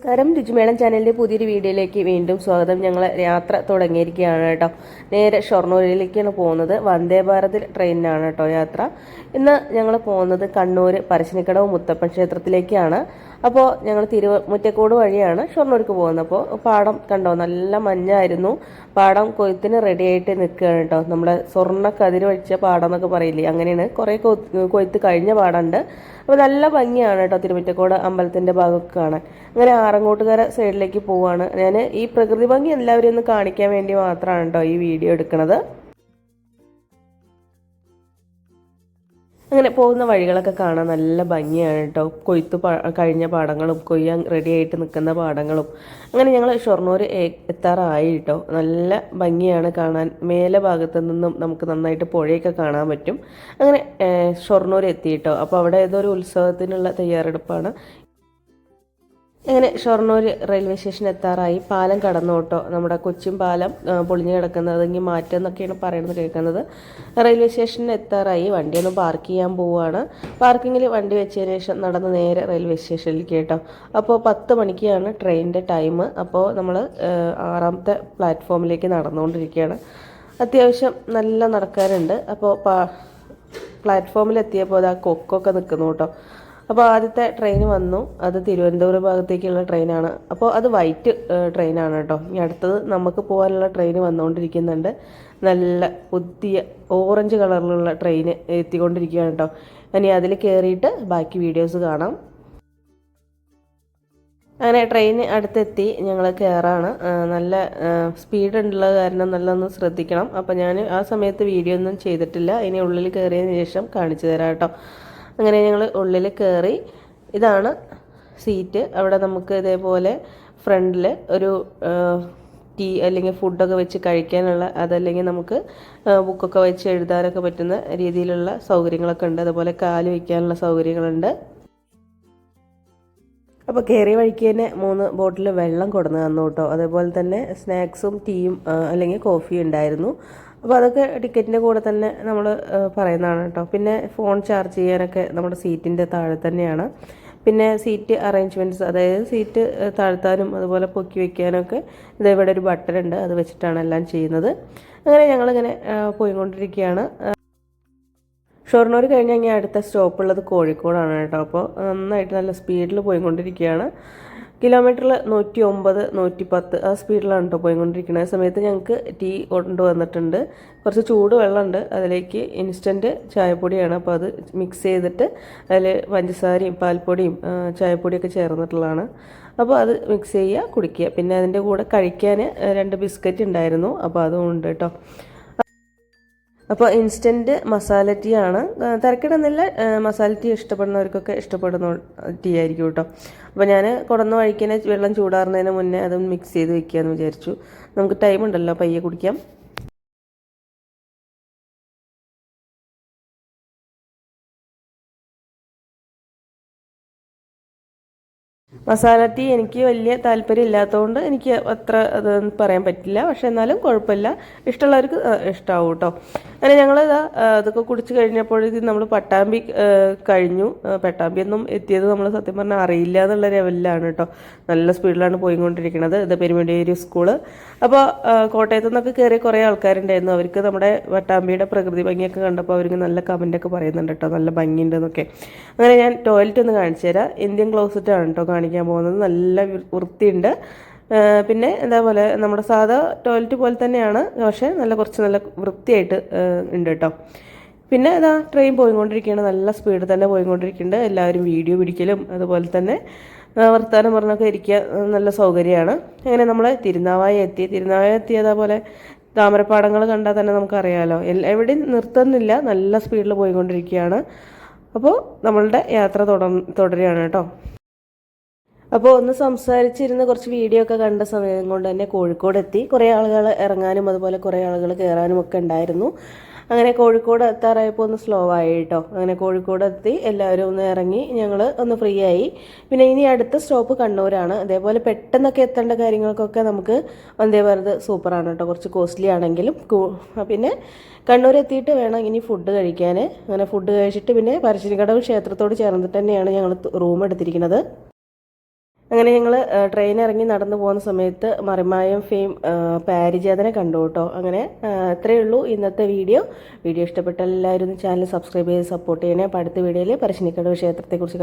നമസ്കാരം. രുചിമേളം ചാനലിന്റെ പുതിയൊരു വീഡിയോയിലേക്ക് വീണ്ടും സ്വാഗതം. ഞങ്ങൾ യാത്ര തുടങ്ങിയിരിക്കുകയാണ് കേട്ടോ. നേരെ ഷൊർണൂരിലേക്കാണ് പോകുന്നത്. വന്ദേ ഭാരത് ട്രെയിനിനാണ് കേട്ടോ യാത്ര. ഇന്ന് ഞങ്ങൾ പോകുന്നത് കണ്ണൂർ പരശ്ശിനിക്കടവ് മുത്തപ്പൻ ക്ഷേത്രത്തിലേക്കാണ്. അപ്പോൾ ഞങ്ങൾ തിരുവ മുറ്റക്കോട് വഴിയാണ് ഷൊർണൂർക്ക് പോകുന്നത്. അപ്പോൾ പാടം കണ്ടോ? നല്ല മഞ്ഞായിരുന്നു. പാടം കൊയ്ത്തിന് റെഡി ആയിട്ട് നിൽക്കുകയാണ് കേട്ടോ. നമ്മുടെ സ്വർണ കതിര് വഴിച്ച പാടം എന്നൊക്കെ പറയില്ലേ? അങ്ങനെയാണ് കുറേ കൊയ്ത്ത് കഴിഞ്ഞ പാടമുണ്ട്. അപ്പോൾ നല്ല ഭംഗിയാണ് കേട്ടോ തിരുമുറ്റക്കോട് അമ്പലത്തിന്റെ ഭാഗമൊക്കെ കാണാൻ അങ്ങനെ ആറങ്ങോട്ടുകര സൈഡിലേക്ക് പോവുകയാണ് ഞാൻ ഈ പ്രകൃതി ഭംഗി എല്ലാവരും ഒന്ന് കാണിക്കാൻ വേണ്ടി മാത്രമാണ് കേട്ടോ ഈ വീഡിയോ എടുക്കുന്നത് അങ്ങനെ പോകുന്ന വഴികളൊക്കെ കാണാൻ നല്ല ഭംഗിയാണ് കേട്ടോ കൊയ്ത്ത് കഴിഞ്ഞ പാടങ്ങളും കൊയ്യാൻ റെഡിയായിട്ട് നിൽക്കുന്ന പാടങ്ങളും. അങ്ങനെ ഞങ്ങൾ ഷൊർണൂർ എത്താറായി കേട്ടോ നല്ല ഭംഗിയാണ് കാണാൻ. മേലെ ഭാഗത്ത് നിന്നും നമുക്ക് നന്നായിട്ട് പുഴയൊക്കെ കാണാൻ പറ്റും. അങ്ങനെ ഷൊർണൂർ എത്തി കേട്ടോ അപ്പോൾ അവിടെ ഏതോ ഒരു ഉത്സവത്തിനുള്ള തയ്യാറെടുപ്പാണ് അങ്ങനെ ഷൊർണൂർ റെയിൽവേ സ്റ്റേഷൻ എത്താറായി? പാലം കടന്നു കേട്ടോ നമ്മുടെ കൊച്ചിൻ പാലം പൊളിഞ്ഞു കിടക്കുന്നത് അതെങ്കിൽ മാറ്റം എന്നൊക്കെയാണ് പറയുന്നത് കേൾക്കുന്നത്. റെയിൽവേ സ്റ്റേഷനിൽ എത്താറായി. വണ്ടി ഒന്ന് പാർക്ക് ചെയ്യാൻ പോവുകയാണ്. പാർക്കിങ്ങിൽ വണ്ടി വെച്ചതിന് ശേഷം നടന്ന് നേരെ റെയിൽവേ സ്റ്റേഷനിലേക്ക് കേട്ടോ. അപ്പോൾ പത്ത് മണിക്കാണ് ട്രെയിനിന്റെ ടൈം അപ്പോൾ നമ്മൾ ആറാമത്തെ പ്ലാറ്റ്ഫോമിലേക്ക് നടന്നുകൊണ്ടിരിക്കുകയാണ്. അത്യാവശ്യം നല്ല നടക്കാറുണ്ട് അപ്പോൾ പ്ലാറ്റ്ഫോമിലെത്തിയപ്പോൾ എത്തിയപ്പോൾ ആ കൊക്കൊക്കെ നിൽക്കുന്നു കേട്ടോ. അപ്പോൾ ആദ്യത്തെ ട്രെയിൻ വന്നു. അത് തിരുവനന്തപുരം ഭാഗത്തേക്കുള്ള ട്രെയിനാണ് അപ്പോൾ അത് വൈറ്റ് ട്രെയിനാണ് കേട്ടോ. ഇനി അടുത്തത് നമുക്ക് പോകാനുള്ള ട്രെയിൻ വന്നുകൊണ്ടിരിക്കുന്നുണ്ട്. നല്ല പുതിയ ഓറഞ്ച് കളറിലുള്ള ട്രെയിൻ എത്തിക്കൊണ്ടിരിക്കുകയാണ് കേട്ടോ. ഇനി അതിൽ കയറിയിട്ട് ബാക്കി വീഡിയോസ് കാണാം. അങ്ങനെ ട്രെയിൻ അടുത്തെത്തി. ഞങ്ങൾ കയറാണ് നല്ല സ്പീഡ് ഉള്ള കാരണം നല്ലൊന്ന് ശ്രദ്ധിക്കണം. അപ്പോൾ ഞാൻ ആ സമയത്ത് വീഡിയോ ഒന്നും ചെയ്തിട്ടില്ല. ഇനി ഉള്ളിൽ കയറിയതിന് ശേഷം കാണിച്ചു തരാം കേട്ടോ. അങ്ങനെ ഞങ്ങൾ ഉള്ളിൽ കയറി ഇതാണ് സീറ്റ്. അവിടെ നമുക്ക് ഇതേപോലെ ഫ്രണ്ടിൽ ഒരു ടീ അല്ലെങ്കിൽ ഫുഡൊക്കെ വെച്ച് കഴിക്കാനുള്ള അതല്ലെങ്കിൽ നമുക്ക് ബുക്കൊക്കെ വെച്ച് എഴുതാനൊക്കെ പറ്റുന്ന രീതിയിലുള്ള സൗകര്യങ്ങളൊക്കെ ഉണ്ട്. അതുപോലെ കാൽ വയ്ക്കാനുള്ള സൗകര്യങ്ങളുണ്ട്. അപ്പോൾ കയറിയ വഴിക്ക് തന്നെ മൂന്ന് ബോട്ടിൽ വെള്ളം കൊടുന്ന് തന്നു കേട്ടോ. അതേപോലെ തന്നെ സ്നാക്സും ടീയും അല്ലെങ്കിൽ കോഫിയും ഉണ്ടായിരുന്നു. അപ്പോൾ അതൊക്കെ ടിക്കറ്റിന്റെ കൂടെ തന്നെ നമ്മൾ പറയുന്നതാണ് കേട്ടോ. പിന്നെ ഫോൺ ചാർജ് ചെയ്യാനൊക്കെ നമ്മുടെ സീറ്റിന്റെ താഴെ തന്നെയാണ്. പിന്നെ സീറ്റ് അറേഞ്ച്മെന്റ്സ് അതായത് സീറ്റ് താഴ്ത്താനും അതുപോലെ പൊക്കി വയ്ക്കാനൊക്കെ ഇവിടെ ഒരു ബട്ടൺ ഉണ്ട്. അത് വെച്ചിട്ടാണ് എല്ലാം ചെയ്യുന്നത്. അങ്ങനെ ഞങ്ങളിങ്ങനെ പോയിക്കൊണ്ടിരിക്കുകയാണ്. ഷൊർണൂർ കഴിഞ്ഞ് കഴിഞ്ഞാൽ അടുത്ത സ്റ്റോപ്പുള്ളത് കോഴിക്കോടാണ് കേട്ടോ. അപ്പോൾ നന്നായിട്ട് നല്ല സ്പീഡിൽ പോയിക്കൊണ്ടിരിക്കുകയാണ്. കിലോമീറ്ററിൽ നൂറ്റി ഒമ്പത് നൂറ്റി പത്ത് ആ സ്പീഡിലാണ് കേട്ടോ പോയിക്കൊണ്ടിരിക്കുന്നത് ആ സമയത്ത് ഞങ്ങൾക്ക് ടീ കൊണ്ടുവന്നിട്ടുണ്ട്. കുറച്ച് ചൂട് വെള്ളമുണ്ട്. അതിലേക്ക് ഇൻസ്റ്റന്റ് ചായപ്പൊടിയാണ്. അപ്പോൾ അത് മിക്സ് ചെയ്തിട്ട് അതിൽ പഞ്ചസാരയും പാൽപ്പൊടിയും ചായപ്പൊടിയൊക്കെ ചേർന്നിട്ടുള്ളതാണ്. അപ്പോൾ അത് മിക്സ് ചെയ്യുക കുടിക്കുക. പിന്നെ അതിന്റെ കൂടെ കഴിക്കാൻ രണ്ട് ബിസ്ക്കറ്റ് ഉണ്ടായിരുന്നു. അപ്പോൾ അതും ഉണ്ട് കേട്ടോ അപ്പോൾ ഇൻസ്റ്റന്റ് മസാല ടീ ആണ്. തിരക്കിടുന്നില്ല മസാല ടീ ഇഷ്ടപ്പെടുന്നവർക്കൊക്കെ ഇഷ്ടപ്പെടുന്ന ടീ ആയിരിക്കും കേട്ടോ അപ്പോൾ ഞാൻ കുടന്ന് വഴിക്കനെ വെള്ളം ചൂടാറുന്നതിന് മുന്നേ അതും മിക്സ് ചെയ്ത് വെക്കാമെന്ന് വിചാരിച്ചു. നമുക്ക് ടൈം ഉണ്ടല്ലോ പയ്യെ കുടിക്കാം. മസാല ടീ എനിക്ക് വലിയ താല്പര്യം ഇല്ലാത്തതുകൊണ്ട് എനിക്ക് അത്ര അത് പറയാൻ പറ്റില്ല. പക്ഷെ എന്നാലും കുഴപ്പമില്ല. ഇഷ്ടമുള്ളവർക്ക് ഇഷ്ടമാവും കേട്ടോ അങ്ങനെ ഞങ്ങൾ അതൊക്കെ കുടിച്ച് കഴിഞ്ഞപ്പോഴേക്കും നമ്മൾ പട്ടാമ്പി കഴിഞ്ഞു. ആ, പട്ടാമ്പി ഒന്നും എത്തിയത് നമ്മൾ സത്യം പറഞ്ഞാൽ അറിയില്ല എന്നുള്ള ലെവലിലാണ് കേട്ടോ നല്ല സ്പീഡിലാണ് പോയിക്കൊണ്ടിരിക്കുന്നത് ഇത് പെരുമടിയേരി സ്കൂൾ. അപ്പോൾ കോട്ടയത്തു നിന്നൊക്കെ കയറിയ കുറേ ആൾക്കാരുണ്ടായിരുന്നു. അവർക്ക് നമ്മുടെ പട്ടാമ്പിയുടെ പ്രകൃതി ഭംഗിയൊക്കെ കണ്ടപ്പോൾ അവർക്ക് നല്ല കമന്റൊക്കെ പറയുന്നുണ്ട് കേട്ടോ നല്ല ഭംഗിയുണ്ടെന്നൊക്കെ. അങ്ങനെ ഞാൻ ടോയ്ലറ്റ് ഒന്ന് കാണിച്ചു തരാം. ഇന്ത്യൻ ക്ലോസറ്റാണ് കേട്ടോ കാണിക്കാൻ പോകുന്നത്. നല്ല വൃത്തിയുണ്ട്. പിന്നെ അതേപോലെ നമ്മുടെ സാധാ ടോയ്ലറ്റ് പോലെ തന്നെയാണ് പക്ഷേ നല്ല കുറച്ച് നല്ല വൃത്തിയായിട്ട് ഉണ്ട് കേട്ടോ പിന്നെ ഇതാ ട്രെയിൻ പോയിക്കൊണ്ടിരിക്കുകയാണ് നല്ല സ്പീഡിൽ തന്നെ പോയിക്കൊണ്ടിരിക്കുന്നുണ്ട്. എല്ലാവരും വീഡിയോ പിടിക്കലും അതുപോലെ തന്നെ വർത്തമാനം പറഞ്ഞൊക്കെ ഇരിക്കുക നല്ല സൗകര്യമാണ്. അങ്ങനെ നമ്മൾ തിരുനാവായ എത്തി. തിരുനാവായ എത്തി അതേപോലെ താമരപ്പാടങ്ങൾ കണ്ടാൽ തന്നെ നമുക്കറിയാമല്ലോ എവിടെയും നിർത്തുന്നില്ല നല്ല സ്പീഡിൽ പോയിക്കൊണ്ടിരിക്കുകയാണ്. അപ്പോൾ നമ്മളുടെ യാത്ര തുടർ തുടരുകയാണ് കേട്ടോ അപ്പോൾ ഒന്ന് സംസാരിച്ചിരുന്ന കുറച്ച് വീഡിയോ ഒക്കെ കണ്ട സമയം കൊണ്ട് തന്നെ കോഴിക്കോട് എത്തി കുറേ ആളുകൾ ഇറങ്ങാനും അതുപോലെ കുറേ ആളുകൾ കയറാനും ഒക്കെ ഉണ്ടായിരുന്നു. അങ്ങനെ കോഴിക്കോട് എത്താറായപ്പോൾ ഒന്ന് സ്ലോ ആയി കേട്ടോ അങ്ങനെ കോഴിക്കോട് എത്തി. എല്ലാവരും ഒന്ന് ഇറങ്ങി. ഞങ്ങൾ ഒന്ന് ഫ്രീ ആയി. പിന്നെ ഇനി അടുത്ത സ്റ്റോപ്പ് കണ്ണൂരാണ്. അതേപോലെ പെട്ടെന്നൊക്കെ എത്തേണ്ട കാര്യങ്ങൾക്കൊക്കെ നമുക്ക് വന്ദേ ഭാരത് സൂപ്പറാണ് കേട്ടോ കുറച്ച് കോസ്റ്റ്ലി ആണെങ്കിലും പിന്നെ കണ്ണൂർ എത്തിയിട്ട് വേണം ഇനി ഫുഡ് കഴിക്കാൻ അങ്ങനെ ഫുഡ് കഴിച്ചിട്ട് പിന്നെ പരശ്ശിനിക്കടവ് ക്ഷേത്രത്തോട് ചേർന്നിട്ട് തന്നെയാണ് ഞങ്ങൾ റൂം എടുത്തിരിക്കുന്നത്. അങ്ങനെ ഞങ്ങൾ ട്രെയിൻ ഇറങ്ങി നടന്നു പോകുന്ന സമയത്ത് മറിമായം ഫെയിം പാരിജാതനെ കണ്ടു കേട്ടോ. അങ്ങനെ ഇത്രയേ ഉള്ളൂ ഇന്നത്തെ വീഡിയോ. വീഡിയോ ഇഷ്ടപ്പെട്ട എല്ലാവരും ചാനൽ സബ്സ്ക്രൈബ് ചെയ്ത് സപ്പോർട്ട് ചെയ്യണേ. അടുത്ത വീഡിയോയിൽ പരശ്ശിനിക്കടവ് ക്ഷേത്രത്തെക്കുറിച്ച്